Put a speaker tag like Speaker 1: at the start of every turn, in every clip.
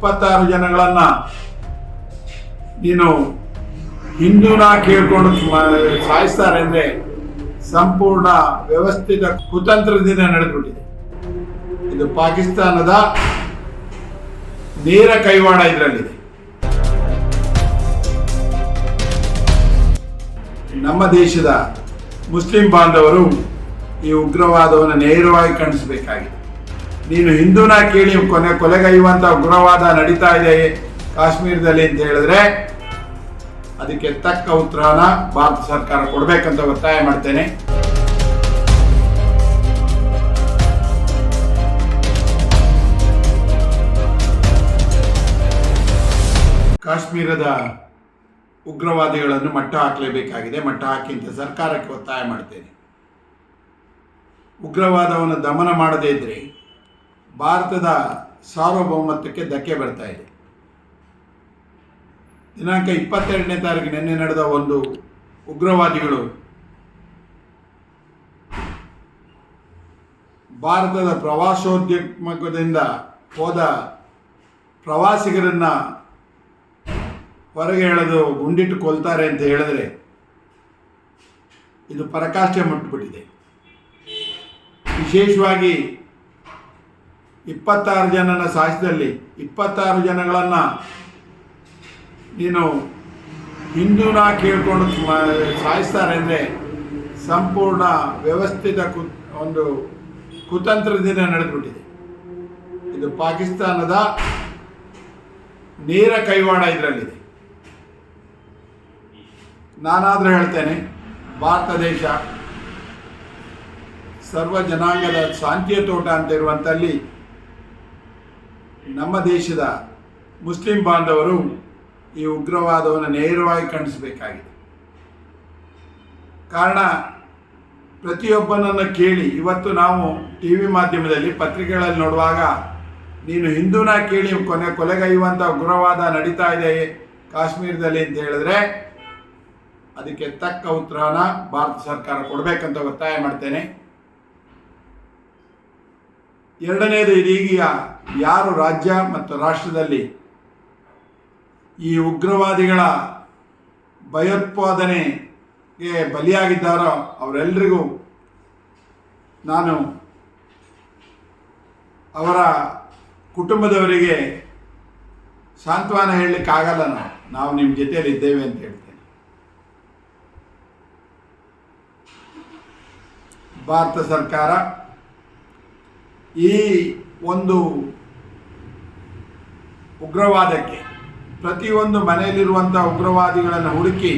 Speaker 1: ಇಪ್ಪತ್ತಾರು ಜನಗಳನ್ನ ನೀನು ಹಿಂದೂನ ಕೇಳ್ಕೊಂಡು ಸಾಯಿಸ್ತಾರೆ ಅಂದ್ರೆ ಸಂಪೂರ್ಣ ವ್ಯವಸ್ಥಿತ ಕುತಂತ್ರದಿಂದ ನಡೆದುಬಿಟ್ಟಿದೆ. ಇದು ಪಾಕಿಸ್ತಾನದ ನೇರ ಕೈವಾಡ ಇದರಲ್ಲಿದೆ. ನಮ್ಮ ದೇಶದ ಮುಸ್ಲಿಂ ಬಾಂಧವರು ಈ ಉಗ್ರವಾದವನ್ನು ನೇರವಾಗಿ ಖಂಡಿಸಬೇಕಾಗಿದೆ. ನೀನು ಹಿಂದೂನ ಕೇಳಿ ಕೊನೆ ಕೊಲೆಗೈಯುವಂತ ಉಗ್ರವಾದ ನಡೀತಾ ಇದೆ ಕಾಶ್ಮೀರದಲ್ಲಿ ಅಂತ ಹೇಳಿದ್ರೆ ಅದಕ್ಕೆ ತಕ್ಕ ಉತ್ತರನ ಭಾರತ ಸರ್ಕಾರ ಕೊಡಬೇಕಂತ ಒತ್ತಾಯ ಮಾಡ್ತೇನೆ. ಕಾಶ್ಮೀರದ ಉಗ್ರವಾದಿಗಳನ್ನು ಮಟ್ಟ ಹಾಕಲೇಬೇಕಾಗಿದೆ, ಮಟ್ಟ ಹಾಕಿ ಅಂತ ಸರ್ಕಾರಕ್ಕೆ ಒತ್ತಾಯ ಮಾಡ್ತೇನೆ. ಉಗ್ರವಾದವನ್ನು ದಮನ ಮಾಡದೇ ಇದ್ದರೆ ಭಾರತದ ಸಾರ್ವಭೌಮತ್ವಕ್ಕೆ ಧಕ್ಕೆ ಬರ್ತಾ ಇದೆ. ದಿನಾಂಕ ಇಪ್ಪತ್ತೆರಡನೇ ತಾರೀಕು ನಿನ್ನೆ ನಡೆದ ಒಂದು ಉಗ್ರವಾದಿಗಳು ಭಾರತದ ಪ್ರವಾಸೋದ್ಯಮದಿಂದ ಹೋದ ಪ್ರವಾಸಿಗರನ್ನ ಹೊರಗೆ ಎಳೆದು ಗುಂಡಿಟ್ಟು ಕೊಲ್ತಾರೆ ಅಂತ ಹೇಳಿದ್ರೆ ಇದು ಪರಕಾಷ್ಠೆ ಮುಟ್ಟಿಬಿಟ್ಟಿದೆ ವಿಶೇಷವಾಗಿ ಇಪ್ಪತ್ತಾರು ಜನನ ಸಾಯಿಸಿದಲ್ಲಿ ಇಪ್ಪತ್ತಾರು ಜನಗಳನ್ನು ನೀನು ಹಿಂದೂನ ಕೇಳ್ಕೊಂಡು ಸಾಯಿಸ್ತಾರೆ ಅಂದರೆ ಸಂಪೂರ್ಣ ವ್ಯವಸ್ಥಿತ ಕು, ಒಂದು ಕುತಂತ್ರದಿಂದ ನಡೆದುಬಿಟ್ಟಿದೆ. ಇದು ಪಾಕಿಸ್ತಾನದ ನೇರ ಕೈವಾಡ ಇದರಲ್ಲಿದೆ. ನಾನಾದರೂ ಹೇಳ್ತೇನೆ, ಭಾರತ ದೇಶ ಸರ್ವ ಜನಾಂಗದ ಶಾಂತಿಯ ತೋಟ ಅಂತ ಇರುವಂತಲ್ಲಿ ನಮ್ಮ ದೇಶದ ಮುಸ್ಲಿಂ ಬಾಂಧವರು ಈ ಉಗ್ರವಾದವನ್ನು ನೇರವಾಗಿ ಖಂಡಿಸಬೇಕಾಗಿದೆ. ಕಾರಣ, ಪ್ರತಿಯೊಬ್ಬನನ್ನು ಕೇಳಿ, ಇವತ್ತು ನಾವು ಟಿ ವಿ ಮಾಧ್ಯಮದಲ್ಲಿ ಪತ್ರಿಕೆಗಳಲ್ಲಿ ನೋಡುವಾಗ, ನೀನು ಹಿಂದೂನ ಕೇಳಿ ಕೊನೆ ಕೊಲೆಗೈಯುವಂಥ ಉಗ್ರವಾದ ನಡೀತಾ ಇದೆ ಕಾಶ್ಮೀರದಲ್ಲಿ ಅಂತ ಹೇಳಿದ್ರೆ, ಅದಕ್ಕೆ ತಕ್ಕ ಉತ್ತರನ ಭಾರತ ಸರ್ಕಾರ ಕೊಡಬೇಕಂತ ಒತ್ತಾಯ ಮಾಡ್ತೇನೆ. ಎರಡನೇದು ಇದೀಗ ಯಾರು ರಾಜ್ಯ ಮತ್ತು ರಾಷ್ಟ್ರದಲ್ಲಿ ಈ ಉಗ್ರವಾದಿಗಳ ಭಯೋತ್ಪಾದನೆಗೆ ಬಲಿಯಾಗಿದ್ದಾರೋ ಅವರೆಲ್ಲರಿಗೂ ನಾನು ಅವರ ಕುಟುಂಬದವರಿಗೆ ಸಾಂತ್ವನ ಹೇಳಲಿಕ್ಕಾಗಲ್ಲ ನಾವು ನಾವು ನಿಮ್ಮ ಜೊತೆಯಲ್ಲಿ ಇದ್ದೇವೆ ಅಂತ ಹೇಳ್ತೇನೆ. ಭಾರತ ಸರ್ಕಾರ ಈ ಒಂದು ಉಗ್ರವಾದಕ್ಕೆ ಪ್ರತಿಯೊಂದು ಮನೆಯಲ್ಲಿರುವಂಥ ಉಗ್ರವಾದಿಗಳನ್ನು ಹುಡುಕಿ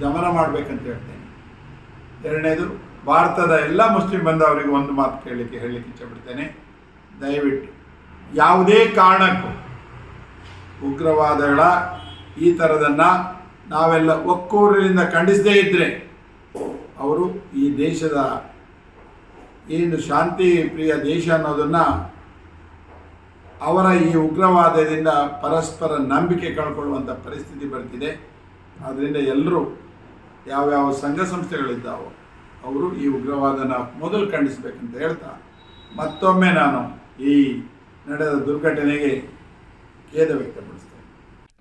Speaker 1: ದಮನ ಮಾಡಬೇಕಂತ ಹೇಳ್ತೇನೆ. ಎರಡನೇದು, ಭಾರತದ ಎಲ್ಲ ಮುಸ್ಲಿಂ ಬಂದವರಿಗೆ ಒಂದು ಮಾತು ಕೇಳಲಿಕ್ಕೆ, ಹೇಳಲಿಕ್ಕೆ ಇಚ್ಛಪಡ್ತೇನೆ ದಯವಿಟ್ಟು ಯಾವುದೇ ಕಾರಣಕ್ಕೂ ಉಗ್ರವಾದಗಳ ಈ ಥರದನ್ನು ನಾವೆಲ್ಲ ಒಕ್ಕೂರಿನಿಂದ ಖಂಡಿಸದೇ ಇದ್ದರೆ ಅವರು ಈ ದೇಶದ ಏನು ಶಾಂತಿ ಪ್ರಿಯ ದೇಶ ಅನ್ನೋದನ್ನು ಅವರ ಈ ಉಗ್ರವಾದದಿಂದ ಪರಸ್ಪರ ನಂಬಿಕೆ ಕಳ್ಕೊಳ್ಳುವಂಥ ಪರಿಸ್ಥಿತಿ ಬರ್ತಿದೆ. ಆದ್ದರಿಂದ ಎಲ್ಲರೂ ಯಾವ್ಯಾವ ಸಂಘ ಸಂಸ್ಥೆಗಳಿದ್ದಾವೋ ಅವರು ಈ ಉಗ್ರವಾದನ ಮೊದಲು ಖಂಡಿಸಬೇಕಂತ ಹೇಳ್ತಾ, ಮತ್ತೊಮ್ಮೆ ನಾನು ಈ ನಡೆದ ದುರ್ಘಟನೆಗೆ ಖೇದ ವ್ಯಕ್ತಪಡಿಸ್ತೇನೆ.